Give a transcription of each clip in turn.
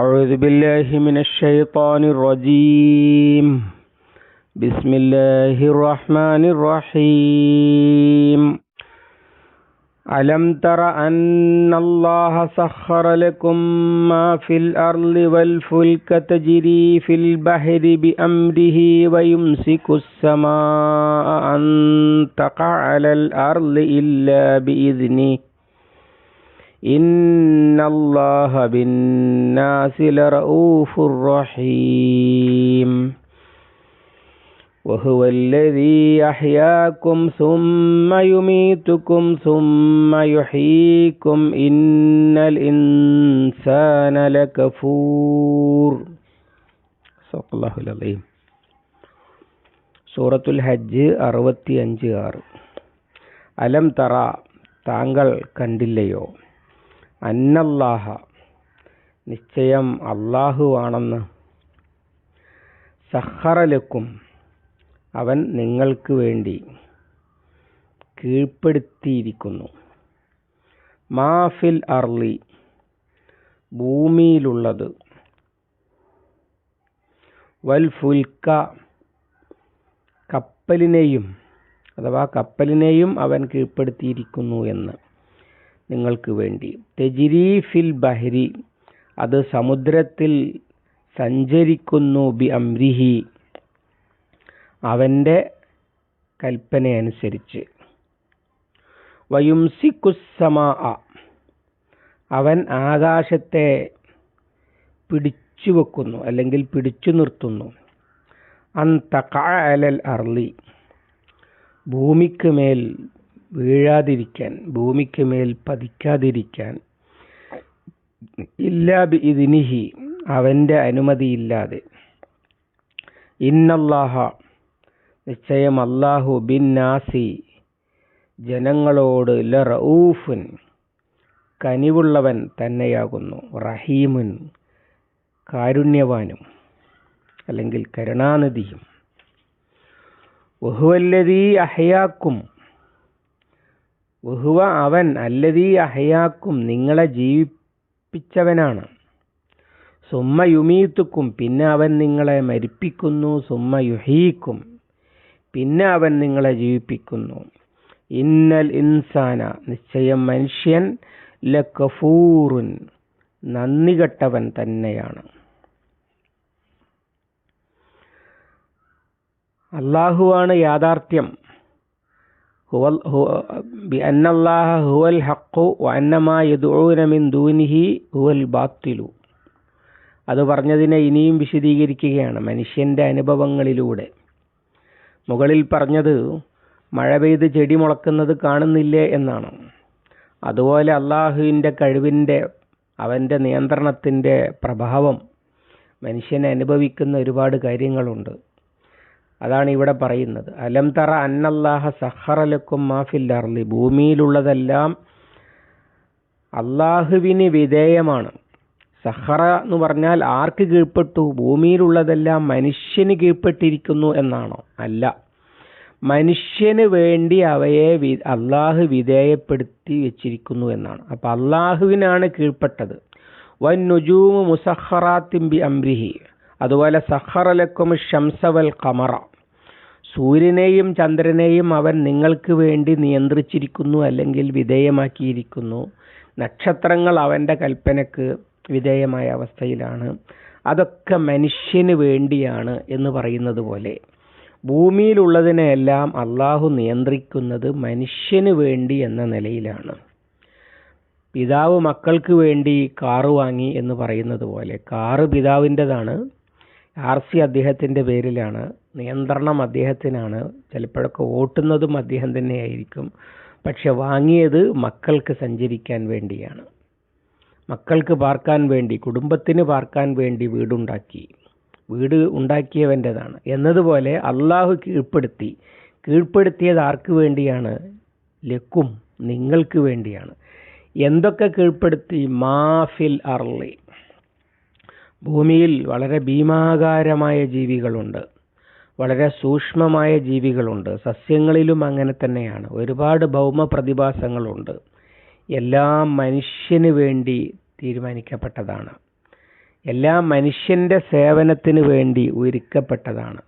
أعوذ بالله من الشيطان الرجيم. بسم الله الرحمن الرحيم. ألم تر أن الله سخر لكم ما في الأرض والفلك تجري في البحر بأمره ويمسك السماء أن تقع على الأرض إلا بإذنه. إن الله بالناس لرؤوف رحيم وهو الذي يحياكم ثم يميتكم ثم يحييكم إن الإنسان لكفور صدق الله العظيم സൂറത്തുൽ ഹജ്ജ് അറുപത്തി അഞ്ച് ആറ് അലം തറ താങ്കൾ കണ്ടില്ലയോ അന്നല്ലാഹ. നിശ്ചയം അള്ളാഹുവാണെന്ന് സഹറലക്കും അവൻ നിങ്ങൾക്ക് വേണ്ടി കീഴ്പ്പെടുത്തിയിരിക്കുന്നു. മാഫിൽ അർലി ഭൂമിയിലുള്ളത്. വൽ ഫുൽക്ക. കപ്പലിനെയും അഥവാ കപ്പലിനെയും അവൻ കീഴ്പ്പെടുത്തിയിരിക്കുന്നു എന്ന്. നിങ്ങൾക്ക് വേണ്ടി. തെജിരീഫിൽ ബഹരി അത് സമുദ്രത്തിൽ സഞ്ചരിക്കുന്നു ബി അംരിഹി അവന്റെ കൽപ്പനയനുസരിച്ച്. വയുംസിക്കുസമാ അവൻ ആകാശത്തെ പിടിച്ചു വെക്കുന്നു അല്ലെങ്കിൽ പിടിച്ചു നിർത്തുന്നു അൻ തക്കാലൽ അർലി ഭൂമിക്ക് മേൽ വീഴാതിരിക്കാൻ ഭൂമിക്ക് മേൽ പതിക്കാതിരിക്കാൻ. ഇല്ലാ ബി ഇതിനിഹി അവന്റെ അനുമതിയില്ലാതെ. ഇന്നല്ലാഹ നിശ്ചയം അല്ലാഹു ബിൻ നാസി ജനങ്ങളോട് ല റഊഫുൻ കനിവുള്ളവൻ തന്നെയാകുന്നു റഹീമുൻ കാരുണ്യവാനും അല്ലെങ്കിൽ കരുണാനിധിയും. ഒഹുവല്ലതീ അഹയാക്കും വഹുവ അവൻ അല്ലതീ അഹയാക്കും നിങ്ങളെ ജീവിപ്പിച്ചവനാണ്. സുമ്മ യുമീത്തുക്കും പിന്നെ അവൻ നിങ്ങളെ മരിപ്പിക്കുന്നു സുമ്മ യുഹീക്കും പിന്നെ അവൻ നിങ്ങളെ ജീവിപ്പിക്കുന്നു. ഇന്നൽ ഇൻസാന നിശ്ചയം മനുഷ്യൻ ലക്കഫൂറുൻ നന്ദി കെട്ടവൻ തന്നെയാണ്. അള്ളാഹുവാണ് യാഥാർത്ഥ്യം. ബിഅന്നല്ലാഹ الحق ഹഖു ما يدعون മിൻ دونه هو الباطل. അത് പറഞ്ഞതിനെ ഇനിയും വിശദീകരിക്കുകയാണ് മനുഷ്യന്റെ അനുഭവങ്ങളിലൂടെ. മുകളിൽ പറഞ്ഞത് മഴ പെയ്ത് ചെടി മുളക്കുന്നത് കാണുന്നില്ലേ എന്നാണ്. അതുപോലെ അള്ളാഹുവിന്റെ കഴിവിന്റെ അവന്റെ നിയന്ത്രണത്തിന്റെ പ്രഭാവം മനുഷ്യനെ അനുഭവിക്കുന്ന ഒരുപാട് കാര്യങ്ങളുണ്ട്. അതാണ് ഇവിടെ പറയുന്നത്. അലം തറ അന്നല്ലാഹ സഹറലക്കും മാഫിൽ അർലി ഭൂമിയിലുള്ളതെല്ലാം അള്ളാഹുവിന് വിധേയമാണ്. സഹറ എന്ന് പറഞ്ഞാൽ ആർക്ക് കീഴ്പ്പെട്ടു? ഭൂമിയിലുള്ളതെല്ലാം മനുഷ്യന് കീഴ്പ്പെട്ടിരിക്കുന്നു എന്നാണോ? അല്ല. മനുഷ്യന് വേണ്ടി അവയെ വി അള്ളാഹു വിധേയപ്പെടുത്തി വെച്ചിരിക്കുന്നു എന്നാണ്. അപ്പം അള്ളാഹുവിനാണ് കീഴ്പ്പെട്ടത്. വൻ നുജൂമു മുസഹറാത്തിൻ അംബ്രിഹി അതുപോലെ സഹറലക്കും ഷംസവൽ കമറ സൂര്യനെയും ചന്ദ്രനെയും അവൻ നിങ്ങൾക്ക് വേണ്ടി നിയന്ത്രിച്ചിരിക്കുന്നു അല്ലെങ്കിൽ വിധേയമാക്കിയിരിക്കുന്നു. നക്ഷത്രങ്ങൾ അവന്റെ കൽപ്പനക്ക് വിധേയമായ അവസ്ഥയിലാണ്. അതൊക്കെ മനുഷ്യന് വേണ്ടിയാണ് എന്ന് പറയുന്നത് പോലെ. ഭൂമിയിലുള്ളതിനെയെല്ലാം അള്ളാഹു നിയന്ത്രിക്കുന്നത് മനുഷ്യന് വേണ്ടി എന്ന നിലയിലാണ്. പിതാവ് മക്കൾക്ക് വേണ്ടി കാറ് വാങ്ങി എന്ന് പറയുന്നത് പോലെ. കാറ് പിതാവിന്റെതാണ്. ആർ സി അദ്ദേഹത്തിന്റെ പേരിലാണ്. നിയന്ത്രണം അദ്ദേഹത്തിനാണ്. ചിലപ്പോഴൊക്കെ ഓട്ടുന്നതും അദ്ദേഹം തന്നെയായിരിക്കും. പക്ഷെ വാങ്ങിയത് മക്കൾക്ക് സഞ്ചരിക്കാൻ വേണ്ടിയാണ്. മക്കൾക്ക് പാർക്കാൻ വേണ്ടി കുടുംബത്തിന് പാർക്കാൻ വേണ്ടി വീടുണ്ടാക്കി. വീട് ഉണ്ടാക്കിയവന്റെതാണ്. എന്നതുപോലെ അള്ളാഹു കീഴ്പ്പെടുത്തി. കീഴ്പ്പെടുത്തിയത് ആർക്ക് വേണ്ടിയാണ്? ലക്കും നിങ്ങൾക്ക് വേണ്ടിയാണ്. എന്തൊക്കെ കീഴ്പ്പെടുത്തി? മാഫിൽ അർലി ഭൂമിയിൽ വളരെ ഭീമാകാരമായ ജീവികളുണ്ട്. വളരെ സൂക്ഷ്മമായ ജീവികളുണ്ട്. സസ്യങ്ങളിലും അങ്ങനെ തന്നെയാണ്. ഒരുപാട് ഭൗമ പ്രതിഭാസങ്ങളുണ്ട്. എല്ലാം മനുഷ്യന് വേണ്ടി തീരുമാനിക്കപ്പെട്ടതാണ്. എല്ലാ മനുഷ്യന്റെ സേവനത്തിന് വേണ്ടി ഒരുക്കപ്പെട്ടതാണ്.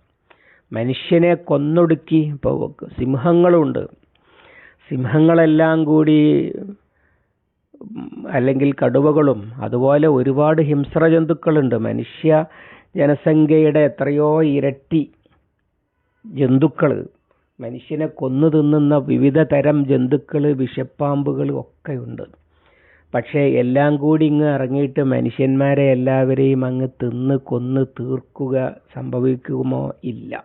മനുഷ്യനെ കൊന്നൊടുക്കി ഇപ്പോൾ സിംഹങ്ങളുണ്ട്. സിംഹങ്ങളെല്ലാം കൂടി അല്ലെങ്കിൽ കടുവകളും അതുപോലെ ഒരുപാട് ഹിംസ്ര ജന്തുക്കളുണ്ട് മനുഷ്യ ജനസംഖ്യയുടെ എത്രയോ ഇരട്ടി ജന്തുക്കൾ മനുഷ്യനെ കൊന്നു തിന്നുന്ന വിവിധ തരം ജന്തുക്കൾ വിഷപ്പാമ്പുകൾ ഒക്കെയുണ്ട്. പക്ഷേ എല്ലാം കൂടി ഇങ്ങ് ഇറങ്ങിയിട്ട് മനുഷ്യന്മാരെ എല്ലാവരെയും അങ്ങ് തിന്ന് കൊന്ന് തീർക്കുക സംഭവിക്കുമോ? ഇല്ല.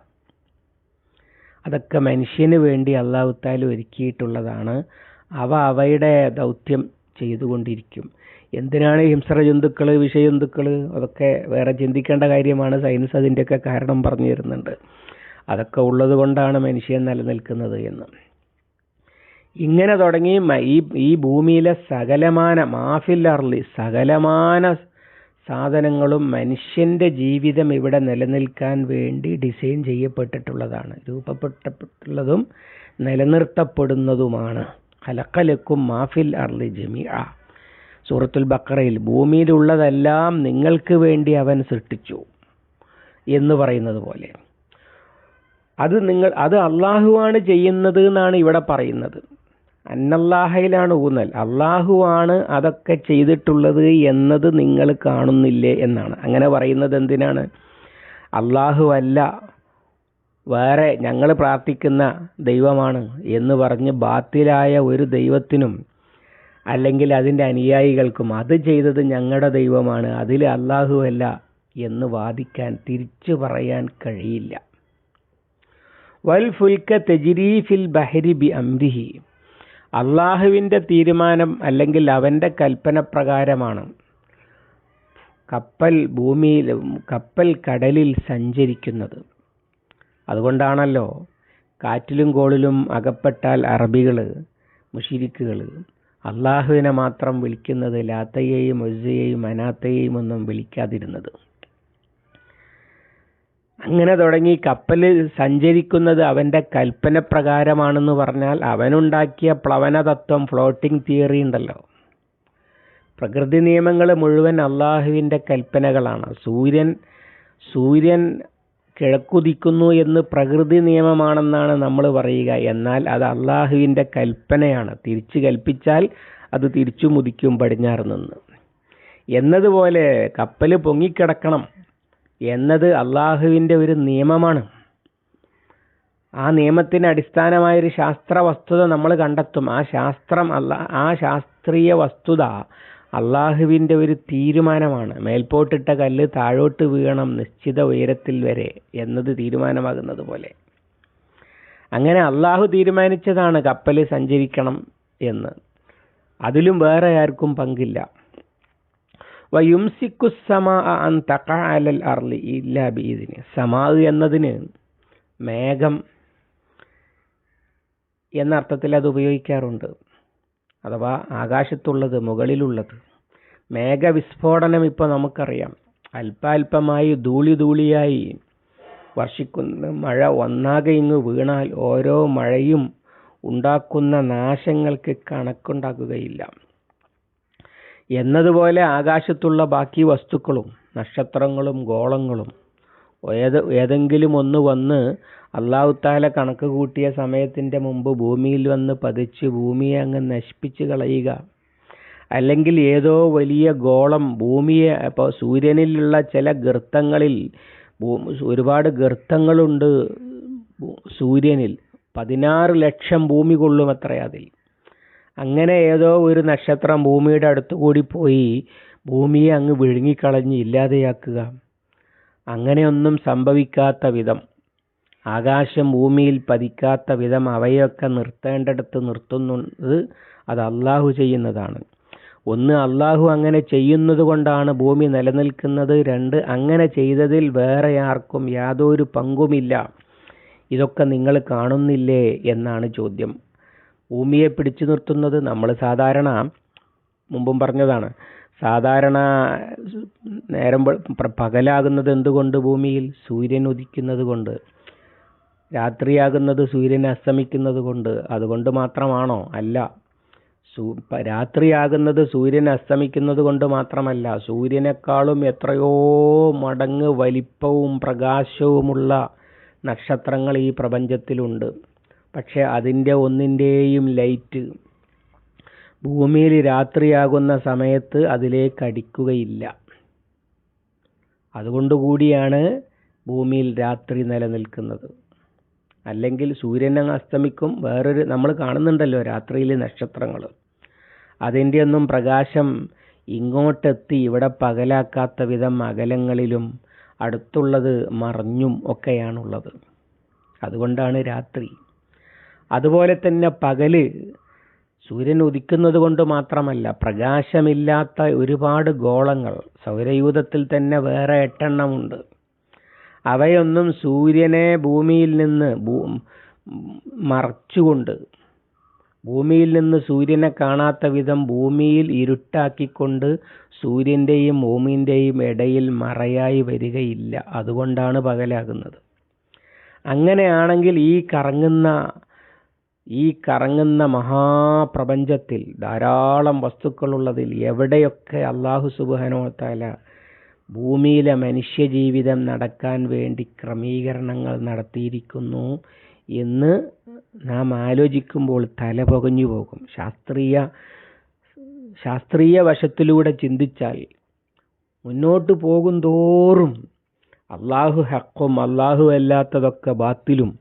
അതൊക്കെ മനുഷ്യന് വേണ്ടി അള്ളാഹുത്താൽ ഒരുക്കിയിട്ടുള്ളതാണ്. അവ അവയുടെ ദൗത്യം ചെയ്തുകൊണ്ടിരിക്കും. എന്തിനാണ് ഹിംസ്ര ജന്തുക്കൾ വിഷജന്തുക്കൾ അതൊക്കെ വേറെ ചിന്തിക്കേണ്ട കാര്യമാണ്. സയൻസ് അതിന്റെയൊക്കെ കാരണം പറഞ്ഞു തരുന്നുണ്ട്. അതൊക്കെ ഉള്ളത് കൊണ്ടാണ് മനുഷ്യൻ നിലനിൽക്കുന്നത് എന്ന്. ഇങ്ങനെ തുടങ്ങി ഈ ഈ ഭൂമിയിലെ സകലമാന മാഫിൽ അർലി സകലമാന സാധനങ്ങളും മനുഷ്യന്റെ ജീവിതം ഇവിടെ നിലനിൽക്കാൻ വേണ്ടി ഡിസൈൻ ചെയ്യപ്പെട്ടിട്ടുള്ളതാണ്. രൂപപ്പെട്ടപ്പെട്ടുള്ളതും നിലനിർത്തപ്പെടുന്നതുമാണ്. ഹലക്കലക്കും മാഫിൽ അർലി ജമിഅ. സൂറത്തുൽ ബക്കറയിൽ ഭൂമിയിലുള്ളതെല്ലാം നിങ്ങൾക്ക് വേണ്ടി അവൻ സൃഷ്ടിച്ചു എന്ന് പറയുന്നത് പോലെ. അത് നിങ്ങൾ അത് അള്ളാഹുവാണ് ചെയ്യുന്നത് എന്നാണ് ഇവിടെ പറയുന്നത്. അന്നല്ലാഹയിലാണ് ഊന്നൽ. അള്ളാഹുവാണ് അതൊക്കെ ചെയ്തിട്ടുള്ളത് എന്നത് നിങ്ങൾ കാണുന്നില്ലേ എന്നാണ്. അങ്ങനെ പറയുന്നത് എന്തിനാണ്? അള്ളാഹു അല്ല. വേറെ ഞങ്ങൾ പ്രാർത്ഥിക്കുന്ന ദൈവമാണ് എന്ന് പറഞ്ഞ് ബാത്തിലായ ഒരു ദൈവത്തിനും അല്ലെങ്കിൽ അതിന്റെ അനുയായികൾക്കും അത് ചെയ്തത് ഞങ്ങളുടെ ദൈവമാണ് അതിൽ അല്ലാഹുവല്ല എന്ന് വാദിക്കാൻ തിരിച്ചു പറയാൻ കഴിയില്ല. വൽ ഫുൽക്ക തെജിരീഫിൽ ബഹരി ബി അംരിഹി. അള്ളാഹുവിന്റെ തീരുമാനം അല്ലെങ്കിൽ അവന്റെ കൽപ്പന പ്രകാരമാണ്. കപ്പൽ ഭൂമിയിൽ കപ്പൽ കടലിൽ സഞ്ചരിക്കുന്നത്. അതുകൊണ്ടാണല്ലോ കാറ്റിലും കോളിലും അകപ്പെട്ടാൽ അറബികൾ മുഷിരിക്കുകൾ അള്ളാഹുവിനെ മാത്രം വിളിക്കുന്നത് ലാത്തയെയും ഒസ്സയെയും അനാത്തയെയും ഒന്നും വിളിക്കാതിരുന്നത്. അങ്ങനെ തുടങ്ങി കപ്പൽ സഞ്ചരിക്കുന്നത് അവന്റെ കൽപ്പന പ്രകാരമാണെന്ന് പറഞ്ഞാൽ അവനുണ്ടാക്കിയ പ്ലവന തത്വം ഫ്ലോട്ടിംഗ് തിയറി ഉണ്ടല്ലോ. പ്രകൃതി നിയമങ്ങൾ മുഴുവൻ അള്ളാഹുവിന്റെ കൽപ്പനകളാണ്. സൂര്യൻ സൂര്യൻ കിഴക്കുദിക്കുന്നു എന്ന് പ്രകൃതി നിയമമാണെന്നാണ് നമ്മൾ പറയുക. എന്നാൽ അത് അള്ളാഹുവിന്റെ കൽപ്പനയാണ്. തിരിച്ചു കൽപ്പിച്ചാൽ അത് തിരിച്ചു മുതിക്കും പടിഞ്ഞാറ് നിന്ന്. എന്നതുപോലെ കപ്പൽ പൊങ്ങിക്കിടക്കണം എന്നത് അള്ളാഹുവിന്റെ ഒരു നിയമമാണ്. ആ നിയമത്തിന് അടിസ്ഥാനമായൊരു ശാസ്ത്ര വസ്തുത നമ്മൾ കണ്ടെത്തും. ആ ശാസ്ത്രം അല്ല ആ ശാസ്ത്രീയ വസ്തുത അള്ളാഹുവിന്റെ ഒരു തീരുമാനമാണ്. മേൽപോട്ടിട്ട കല്ല് താഴോട്ട് വീഴണം നിശ്ചിത ഉയരത്തിൽ വരെ എന്നത് തീരുമാനമാകുന്നത് പോലെ. അങ്ങനെ അള്ളാഹു തീരുമാനിച്ചതാണ് കപ്പൽ സഞ്ചരിക്കണം എന്ന്. അതിലും വേറെ ആർക്കും പങ്കില്ല. വയുംസിക്കു സമാ ഇല്ലാ എന്നതിന് മേഘം എന്ന അർത്ഥത്തിൽ അത് ഉപയോഗിക്കാറുണ്ട്. അഥവാ ആകാശത്തുള്ളത് മുകളിലുള്ളത്. മേഘവിസ്ഫോടനം ഇപ്പോൾ നമുക്കറിയാം. അല്പാൽപമായി ധൂളി ധൂളിയായി വർഷിക്കുന്ന മഴ ഒന്നാകെ ഇങ്ങ് വീണാൽ ഓരോ മഴയും ഉണ്ടാക്കുന്ന നാശങ്ങൾക്ക് കണക്കുണ്ടാക്കുകയില്ല എന്നതുപോലെ ആകാശത്തുള്ള ബാക്കി വസ്തുക്കളും നക്ഷത്രങ്ങളും ഗോളങ്ങളും ഏത് ഏതെങ്കിലും ഒന്ന് വന്ന് അള്ളാഹുത്താല കണക്ക് കൂട്ടിയ സമയത്തിന്റെ മുമ്പ് ഭൂമിയിൽ വന്ന് പതിച്ച് ഭൂമിയെ അങ്ങ് നശിപ്പിച്ച് കളയുക. അല്ലെങ്കിൽ ഏതോ വലിയ ഗോളം ഭൂമിയെ ഇപ്പോൾ സൂര്യനിലുള്ള ചില ഗർത്തങ്ങളിൽ ഒരുപാട് ഗർത്തങ്ങളുണ്ട് സൂര്യനിൽ. പതിനാറ് ലക്ഷം ഭൂമി കൊള്ളും അത്ര അങ്ങനെ ഏതോ ഒരു നക്ഷത്രം ഭൂമിയുടെ അടുത്ത് കൂടി പോയി ഭൂമിയെ അങ്ങ് വിഴുങ്ങിക്കളഞ്ഞ് ഇല്ലാതെയാക്കുക. അങ്ങനെയൊന്നും സംഭവിക്കാത്ത വിധം ആകാശം ഭൂമിയിൽ പതിക്കാത്ത വിധം അവയൊക്കെ നിർത്തേണ്ടടുത്ത് നിർത്തുന്നത് അത് അള്ളാഹു ചെയ്യുന്നതാണ്. ഒന്ന് അള്ളാഹു അങ്ങനെ ചെയ്യുന്നത് കൊണ്ടാണ് ഭൂമി നിലനിൽക്കുന്നത്. രണ്ട് അങ്ങനെ ചെയ്തതിൽ വേറെ ആർക്കും യാതൊരു പങ്കുമില്ല. ഇതൊക്കെ നിങ്ങൾ കാണുന്നില്ലേ എന്നാണ് ചോദ്യം. ഭൂമിയെ പിടിച്ചു നിർത്തുന്നത് നമ്മൾ സാധാരണ മുമ്പും പറഞ്ഞതാണ്. സാധാരണ നേരം പകലാകുന്നത് എന്തുകൊണ്ട് ഭൂമിയിൽ? സൂര്യൻ ഉദിക്കുന്നത് കൊണ്ട്. രാത്രിയാകുന്നത് സൂര്യൻ അസ്തമിക്കുന്നത് കൊണ്ട്. അതുകൊണ്ട് മാത്രമാണോ? അല്ല. സൂ രാത്രിയാകുന്നത് സൂര്യൻ അസ്തമിക്കുന്നത് കൊണ്ട് മാത്രമല്ല. സൂര്യനേക്കാളും എത്രയോ മടങ്ങ് വലിപ്പവും പ്രകാശവുമുള്ള നക്ഷത്രങ്ങൾ ഈ പ്രപഞ്ചത്തിലുണ്ട്. പക്ഷേ അതിന്റെ ഒന്നിന്റെയും ലൈറ്റ് ഭൂമിയിൽ രാത്രിയാകുന്ന സമയത്ത് അതിലേക്ക് അടിക്കുകയില്ല അതുകൊണ്ടുകൂടിയാണ് ഭൂമിയിൽ രാത്രി നിലനിൽക്കുന്നത്. അല്ലെങ്കിൽ സൂര്യൻ അങ്ങ് അസ്തമിക്കും വേറൊരു നമ്മൾ കാണുന്നുണ്ടല്ലോ രാത്രിയിൽ നക്ഷത്രങ്ങൾ. അതിന്റെ ഒന്നും പ്രകാശം ഇങ്ങോട്ടെത്തി ഇവിടെ പകലാക്കാത്ത വിധം അകലങ്ങളിലും അടുത്തുള്ളത് മറഞ്ഞും ഒക്കെയാണുള്ളത്. അതുകൊണ്ടാണ് രാത്രി. അതുപോലെ തന്നെ പകൽ സൂര്യൻ ഉദിക്കുന്നത് കൊണ്ട് മാത്രമല്ല പ്രകാശമില്ലാത്ത ഒരുപാട് ഗോളങ്ങൾ സൗരയൂഥത്തിൽ തന്നെ വേറെ എട്ടെണ്ണമുണ്ട്. അവയൊന്നും സൂര്യനെ ഭൂമിയിൽ നിന്ന് ഭൂ മറച്ചുകൊണ്ട് ഭൂമിയിൽ നിന്ന് സൂര്യനെ കാണാത്ത വിധം ഭൂമിയിൽ ഇരുട്ടാക്കിക്കൊണ്ട് സൂര്യന്റെയും ഭൂമിന്റെയും ഇടയിൽ മറയായി വരികയില്ല. അതുകൊണ്ടാണ് പകലാകുന്നത്. അങ്ങനെയാണെങ്കിൽ ഈ കറങ്ങുന്ന ഈ കറങ്ങുന്ന മഹാപ്രപഞ്ചത്തിൽ ധാരാളം വസ്തുക്കളുള്ളതിൽ എവിടെയൊക്കെ അള്ളാഹു സുബാനോത്താല ഭൂമിയിലെ മനുഷ്യജീവിതം നടക്കാൻ വേണ്ടി ക്രമീകരണങ്ങൾ നടത്തിയിരിക്കുന്നു എന്ന് നാം ആലോചിക്കുമ്പോൾ തല പുകഞ്ഞു പോകും. ശാസ്ത്രീയ ശാസ്ത്രീയ വശത്തിലൂടെ ചിന്തിച്ചാൽ മുന്നോട്ട് പോകും തോറും അള്ളാഹു ഹക്കും അള്ളാഹു അല്ലാത്തതൊക്കെ ബാത്തിലും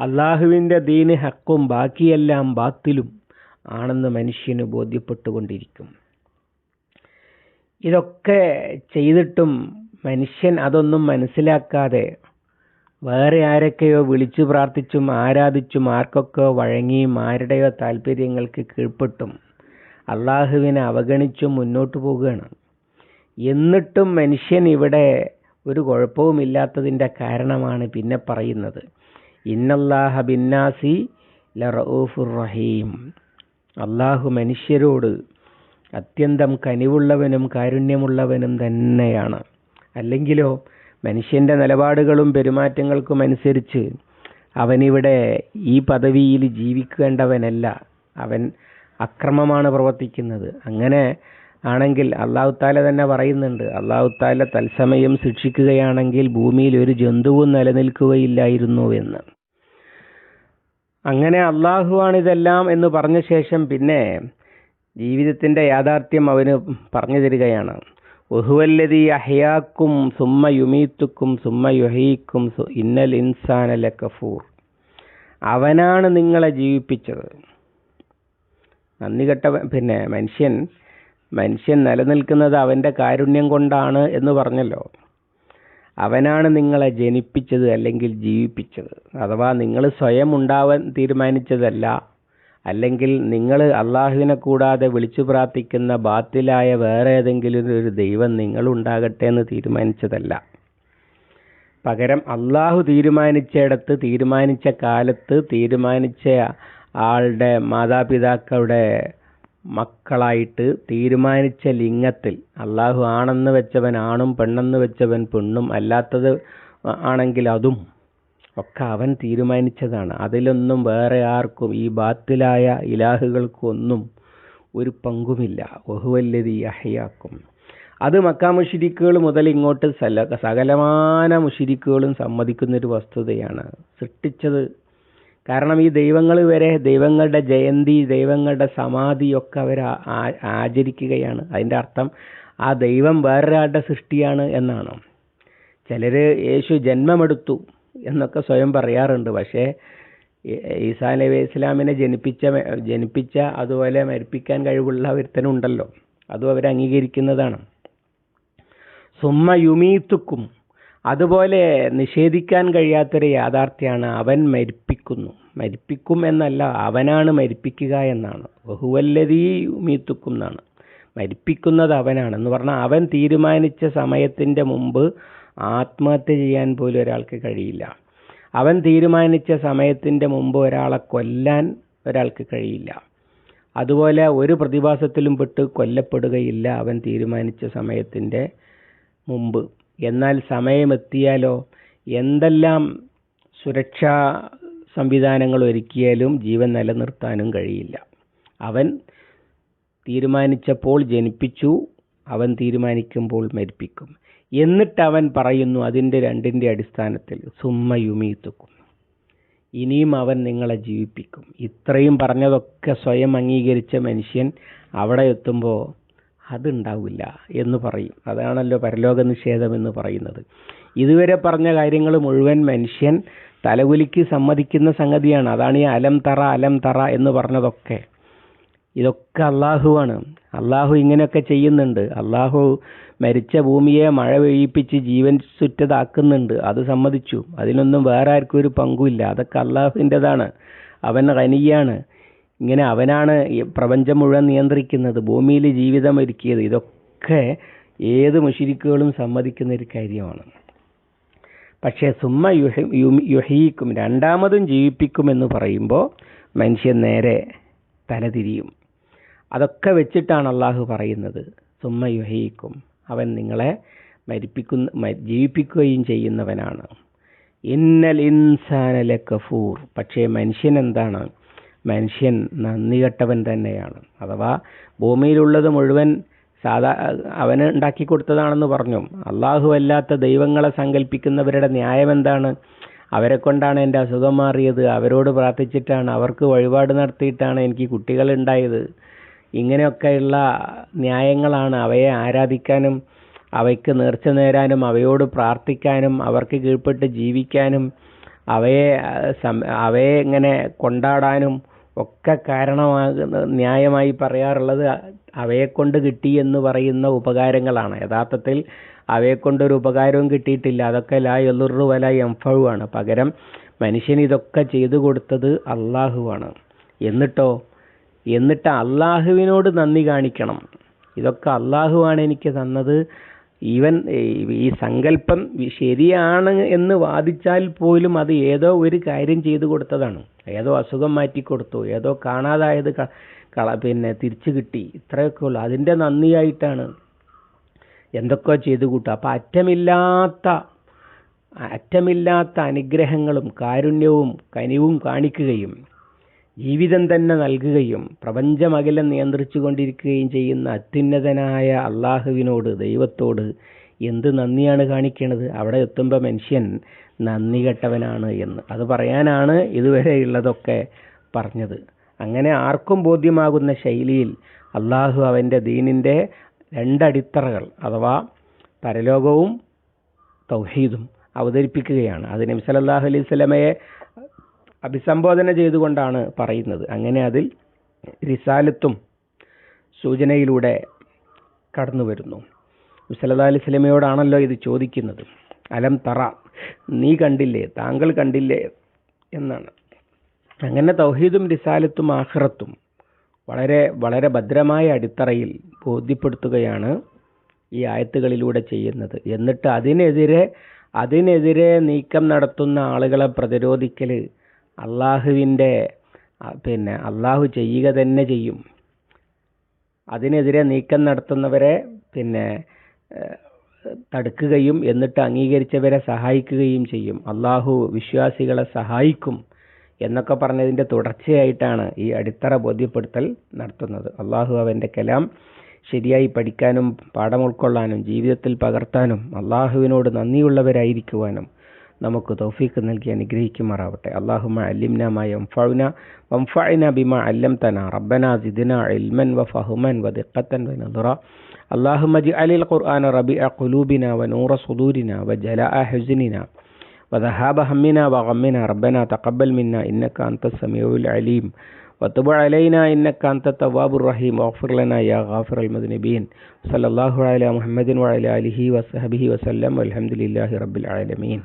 അള്ളാഹുവിന്റെ ദീന് ഹക്കും ബാക്കിയെല്ലാം ബാത്തിലും ആണെന്ന് മനുഷ്യന് ബോധ്യപ്പെട്ടുകൊണ്ടിരിക്കും. ഇതൊക്കെ ചെയ്തിട്ടും മനുഷ്യൻ അതൊന്നും മനസ്സിലാക്കാതെ വേറെ ആരൊക്കെയോ വിളിച്ചു പ്രാർത്ഥിച്ചും ആരാധിച്ചും ആർക്കൊക്കെ വഴങ്ങിയും ആരുടെയോ താല്പര്യങ്ങൾക്ക് കീഴ്പ്പെട്ടും അള്ളാഹുവിനെ അവഗണിച്ചും മുന്നോട്ട് പോവുകയാണ്. എന്നിട്ടും മനുഷ്യൻ ഇവിടെ ഒരു കുഴപ്പവുമില്ലാത്തതിന്റെ കാരണമാണ് പിന്നെ പറയുന്നത്. ഇന്നല്ലാഹ ബിന്നാസി ലറഊഫുർ റഹീം. അള്ളാഹു മനുഷ്യരോട് അത്യന്തം കനിവുള്ളവനും കാരുണ്യമുള്ളവനും തന്നെയാണ്. അല്ലെങ്കിലോ മനുഷ്യന്റെ നിലപാടുകളും പെരുമാറ്റങ്ങൾക്കും അനുസരിച്ച് അവനിവിടെ ഈ പദവിയിൽ ജീവിക്കേണ്ടവനല്ല. അവൻ അക്രമമാണ് പ്രവർത്തിക്കുന്നത്. അങ്ങനെ ആണെങ്കിൽ അള്ളാഹു താല തന്നെ പറയുന്നുണ്ട്. അള്ളാഹു താല തത്സമയം ശിക്ഷിക്കുകയാണെങ്കിൽ ഭൂമിയിൽ ഒരു ജന്തുവും നിലനിൽക്കുകയില്ലായിരുന്നു എന്ന്. അങ്ങനെ അള്ളാഹുവാണ് ഇതെല്ലാം എന്ന് പറഞ്ഞ ശേഷം പിന്നെ ജീവിതത്തിന്റെ യാഥാർത്ഥ്യം അവന് പറഞ്ഞു തരികയാണ്. ഒഹുവല്ലതി അഹയാക്കും സുമ്മ യുമീത്തുക്കും സുമ്മ യുഹീക്കും ഇന്നൽ ഇൻസാന കഫൂർ അവനാണ് നിങ്ങളെ ജീവിപ്പിച്ചത്. നന്ദി കെട്ട പിന്നെ മനുഷ്യൻ മനുഷ്യൻ നിലനിൽക്കുന്നത് അവന്റെ കാരുണ്യം കൊണ്ടാണ് എന്ന് പറഞ്ഞല്ലോ. അവനാണ് നിങ്ങളെ ജനിപ്പിച്ചത് അല്ലെങ്കിൽ ജീവിപ്പിച്ചത്. അഥവാ നിങ്ങൾ സ്വയം ഉണ്ടാവാൻ തീരുമാനിച്ചതല്ല അല്ലെങ്കിൽ നിങ്ങൾ അള്ളാഹുവിനെ കൂടാതെ വിളിച്ചു പ്രാർത്ഥിക്കുന്ന ബാത്തിലായ വേറെ ഏതെങ്കിലും ഒരു ദൈവം നിങ്ങൾ ഉണ്ടാകട്ടെ എന്ന് തീരുമാനിച്ചതല്ല. പകരം അള്ളാഹു തീരുമാനിച്ചിടത്ത് തീരുമാനിച്ച കാലത്ത് തീരുമാനിച്ച ആളുടെ മാതാപിതാക്കളുടെ മക്കളായിട്ട് തീരുമാനിച്ച ലിംഗത്തിൽ അള്ളാഹു ആണെന്ന് വെച്ചവൻ ആണും പെണ്ണെന്ന് വെച്ചവൻ പെണ്ണും അല്ലാത്തത് ആണെങ്കിൽ അതും ഒക്കെ അവൻ തീരുമാനിച്ചതാണ്. അതിലൊന്നും വേറെ ആർക്കും ഈ ബാത്തിലായ ഇലാഹുകൾക്കൊന്നും ഒരു പങ്കുമില്ല. ഒഹുവല്ലതി അഹയാക്കും. അത് മക്കാ മുഷിരിക്കുകൾ മുതൽ ഇങ്ങോട്ട് സല സകലമാന മുഷിരിക്കുകളും സമ്മതിക്കുന്നൊരു വസ്തുതയാണ്. സൃഷ്ടിച്ചത് കാരണം ഈ ദൈവങ്ങൾ വരെ ദൈവങ്ങളുടെ ജയന്തി ദൈവങ്ങളുടെ സമാധിയൊക്കെ അവർ ആചരിക്കുകയാണ്. അതിന്റെ അർത്ഥം ആ ദൈവം വേറൊരാളുടെ സൃഷ്ടിയാണ് എന്നാണ്. ചിലർ യേശു ജന്മമെടുത്തു എന്നൊക്കെ സ്വയം പറയാറുണ്ട്. പക്ഷേ ഈസാ നബി ഇസ്ലാമിനെ ജനിപ്പിച്ച ജനിപ്പിച്ച അതുപോലെ മരിപ്പിക്കാൻ കഴിവുള്ള ഒരുത്തനുണ്ടല്ലോ. അതും അവർ അംഗീകരിക്കുന്നതാണ്. സുമ്മ യുമീത്തുക്കും അതുപോലെ നിഷേധിക്കാൻ കഴിയാത്തൊരു യാഥാർത്ഥ്യമാണ് അവൻ മരിപ്പിക്കുന്നു. മരിപ്പിക്കും എന്നല്ല അവനാണ് മരിപ്പിക്കുക എന്നാണ്. ബഹുവല്ലതീ യുമീത്തുക്കും എന്നാണ്. മരിപ്പിക്കുന്നത് അവനാണ് എന്ന് പറഞ്ഞാൽ അവൻ തീരുമാനിച്ച സമയത്തിന്റെ മുമ്പ് ആത്മഹത്യ ചെയ്യാൻ പോലും ഒരാൾക്ക് കഴിയില്ല. അവൻ തീരുമാനിച്ച സമയത്തിന്റെ മുമ്പ് ഒരാളെ കൊല്ലാൻ ഒരാൾക്ക് കഴിയില്ല. അതുപോലെ ഒരു പ്രതിഭാസത്തിലും പെട്ട് കൊല്ലപ്പെടുകയില്ല അവൻ തീരുമാനിച്ച സമയത്തിന്റെ മുമ്പ്. എന്നാൽ സമയമെത്തിയാലോ? എന്തെല്ലാം സുരക്ഷാ സംവിധാനങ്ങൾ ഒരുക്കിയാലും ജീവൻ നിലനിർത്താനും കഴിയില്ല. അവൻ തീരുമാനിച്ചപ്പോൾ ജനിപ്പിച്ചു. അവൻ തീരുമാനിക്കുമ്പോൾ മരിപ്പിക്കും. എന്നിട്ട് അവൻ പറയുന്നു അതിന്റെ രണ്ടിന്റെ അടിസ്ഥാനത്തിൽ സുമ്മ യുമീത്തുക്കും ഇനിയും അവൻ നിങ്ങളെ ജീവിപ്പിക്കും. ഇത്രയും പറഞ്ഞതൊക്കെ സ്വയം അംഗീകരിച്ച മനുഷ്യൻ അവിടെ എത്തുമ്പോൾ അതുണ്ടാവില്ല എന്ന് പറയും. അതാണല്ലോ പരലോക നിഷേധം എന്ന് പറയുന്നത്. ഇതുവരെ പറഞ്ഞ കാര്യങ്ങൾ മുഴുവൻ മനുഷ്യൻ തലകുലിക്ക് സമ്മതിക്കുന്ന സംഗതിയാണ്. അതാണ് ഈ അലം തറ അലം തറ എന്ന് പറഞ്ഞതൊക്കെ. ഇതൊക്കെ അള്ളാഹുവാണ്. അള്ളാഹു ഇങ്ങനെയൊക്കെ ചെയ്യുന്നുണ്ട്. അള്ളാഹു മരിച്ച ഭൂമിയെ മഴ പെയ്യിപ്പിച്ച് ജീവൻ ചുറ്റതാക്കുന്നുണ്ട്. അത് സമ്മതിച്ചു. അതിനൊന്നും വേറെ ആർക്കും ഒരു പങ്കുമില്ല. അതൊക്കെ അള്ളാഹുവിന്റെതാണ്. അവൻ ഖനിയാണ്. ഇങ്ങനെ അവനാണ് പ്രപഞ്ചം മുഴുവൻ നിയന്ത്രിക്കുന്നത് ഭൂമിയിൽ ജീവിതം ഒരുക്കിയത്. ഇതൊക്കെ ഏത് മുഷിരിക്കുകളും സമ്മതിക്കുന്ന ഒരു കാര്യമാണ്. പക്ഷേ സുമ്മ യുഹി യുഹീക്കും രണ്ടാമതും ജീവിപ്പിക്കുമെന്ന് പറയുമ്പോൾ മനുഷ്യൻ നേരെ തലതിരിയും. അതൊക്കെ വെച്ചിട്ടാണ് അള്ളാഹു പറയുന്നത്. സുമ്മ യുഹീക്കും അവൻ നിങ്ങളെ മരിപ്പിക്കുന്ന ജീവിപ്പിക്കുകയും ചെയ്യുന്നവനാണ്. ഇന്നൽ ഇൻസാനലെ കഫൂർ പക്ഷേ മനുഷ്യൻ എന്താണ്? മനുഷ്യൻ നന്ദി കെട്ടവൻ തന്നെയാണ്. അഥവാ ഭൂമിയിലുള്ളത് മുഴുവൻ സാധാ അവന് ഉണ്ടാക്കി കൊടുത്തതാണെന്ന് പറഞ്ഞു അള്ളാഹു അല്ലാത്ത ദൈവങ്ങളെ സങ്കല്പിക്കുന്നവരുടെ ന്യായം എന്താണ് അവരെ കൊണ്ടാണ് എന്റെ അസുഖം മാറിയത്. അവരോട് പ്രാർത്ഥിച്ചിട്ടാണ് അവർക്ക് വഴിപാട് നടത്തിയിട്ടാണ് എനിക്ക് കുട്ടികൾ ഉണ്ടായത് ഇങ്ങനെയൊക്കെയുള്ള ന്യായങ്ങളാണ് അവയെ ആരാധിക്കാനും അവയ്ക്ക് നേർച്ച നേരാനും അവയോട് പ്രാർത്ഥിക്കാനും അവർക്ക് കീഴ്പ്പെട്ട് ജീവിക്കാനും അവയെ അവയെ ഇങ്ങനെ കൊണ്ടാടാനും ഒക്കെ കാരണമാകുന്ന ന്യായമായി പറയാറുള്ളത് അവയെ കൊണ്ട് കിട്ടി എന്ന് പറയുന്ന ഉപകാരങ്ങളാണ്. യഥാർത്ഥത്തിൽ അവയെ കൊണ്ടൊരു ഉപകാരവും കിട്ടിയിട്ടില്ല. അതൊക്കെ ലാ എലുറു വല എംഫഴുവാണ് പകരം മനുഷ്യൻ ഇതൊക്കെ ചെയ്തു കൊടുത്തത് അള്ളാഹുവാണ് എന്നിട്ടോ? എന്നിട്ട് അള്ളാഹുവിനോട് നന്ദി കാണിക്കണം. ഇതൊക്കെ അള്ളാഹുവാണ് എനിക്ക് തന്നത്. ഈവൻ ഈ സങ്കല്പം ശരിയാണ് എന്ന് വാദിച്ചാൽ പോലും അത് ഏതോ ഒരു കാര്യം ചെയ്തു കൊടുത്തതാണ്. ഏതോ അസുഖം മാറ്റിക്കൊടുത്തു ഏതോ കാണാതായത് കള പിന്നെ തിരിച്ചു കിട്ടി ഇത്രയൊക്കെ ഉള്ളു. അതിന്റെ നന്ദിയായിട്ടാണ് എന്തൊക്കെ ചെയ്തു കൂട്ടുക. അപ്പം അറ്റമില്ലാത്ത അറ്റമില്ലാത്ത അനുഗ്രഹങ്ങളും കാരുണ്യവും കനിവും കാണിക്കുകയും ജീവിതം തന്നെ നൽകുകയും പ്രപഞ്ചമകലം നിയന്ത്രിച്ചു കൊണ്ടിരിക്കുകയും ചെയ്യുന്ന അത്യുന്നതനായ അള്ളാഹുവിനോട് ദൈവത്തോട് എന്ത് നന്ദിയാണ് കാണിക്കുന്നത് അവിടെ എത്തുമ്പോൾ മനുഷ്യൻ നന്ദി കെട്ടവനാണ് എന്ന്. അത് പറയാനാണ് ഇതുവരെ ഉള്ളതൊക്കെ പറഞ്ഞത്. അങ്ങനെ ആർക്കും ബോധ്യമാകുന്ന ശൈലിയിൽ അള്ളാഹു അവന്റെ ദീനിന്റെ രണ്ടടിത്തറകൾ അഥവാ പരലോകവും തൗഹീദും അവതരിപ്പിക്കുകയാണ്. അത് നബി സല്ലല്ലാഹു അലൈഹി സ്വലമയെ അഭിസംബോധന ചെയ്തുകൊണ്ടാണ് പറയുന്നത്. അങ്ങനെ അതിൽ റിസാലത്തും സൂചനയിലൂടെ കടന്നു വരുന്നു. നബി അലി സ്വലമയോടാണല്ലോ ഇത് ചോദിക്കുന്നത്. അലം തറ നീ കണ്ടില്ലേ താങ്കൾ കണ്ടില്ലേ എന്നാണ്. അങ്ങനെ തൗഹീദും റിസാലത്തും ആഹ്റത്തും വളരെ വളരെ ഭദ്രമായ അടിത്തറയിൽ ബോധ്യപ്പെടുത്തുകയാണ് ഈ ആയത്തുകളിലൂടെ ചെയ്യുന്നത്. എന്നിട്ട് അതിനെതിരെ അതിനെതിരെ നീക്കം നടത്തുന്ന ആളുകളെ പ്രതിരോധിക്കൽ അള്ളാഹുവിന്റെ പിന്നെ അള്ളാഹു ചെയ്യുക തന്നെ ചെയ്യും. അതിനെതിരെ നീക്കം നടത്തുന്നവരെ പിന്നെ തടുക്കുകയും എന്നിട്ട് അംഗീകരിച്ചവരെ സഹായിക്കുകയും ചെയ്യും. അള്ളാഹു വിശ്വാസികളെ സഹായിക്കും എന്നൊക്കെ പറഞ്ഞതിന്റെ തുടർച്ചയായിട്ടാണ് ഈ അടിത്തറ ബോധ്യപ്പെടുത്തൽ നടത്തുന്നത്. അള്ളാഹു അവന്റെ കലാം ശരിയായി പഠിക്കാനും പാഠം ഉൾക്കൊള്ളാനും ജീവിതത്തിൽ പകർത്താനും അള്ളാഹുവിനോട് നന്ദിയുള്ളവരായിരിക്കുവാനും നമുക്ക് തൗഫീക്ക് നൽകി അനുഗ്രഹിക്കുമാറാവട്ടെ അള്ളാഹുമ അല്ലിംന മാ യംഫഉന വംഫഅന ബിമാ അല്ലംതന റബ്ബന സിദ്ന ഇൽമൻ വഫഹമൻ വദിഖത്തൻ വനദറ اللهم اجعل القرآن ربيع قلوبنا ونور صدورنا وجلاء حزننا وذهاب همنا وغمنا ربنا تقبل منا إنك أنت السميع العليم وتب علينا إنك أنت التواب الرحيم واغفر لنا يا غافر المذنبين صلى الله على محمد وعلى آله وصحبه وسلم والحمد لله رب العالمين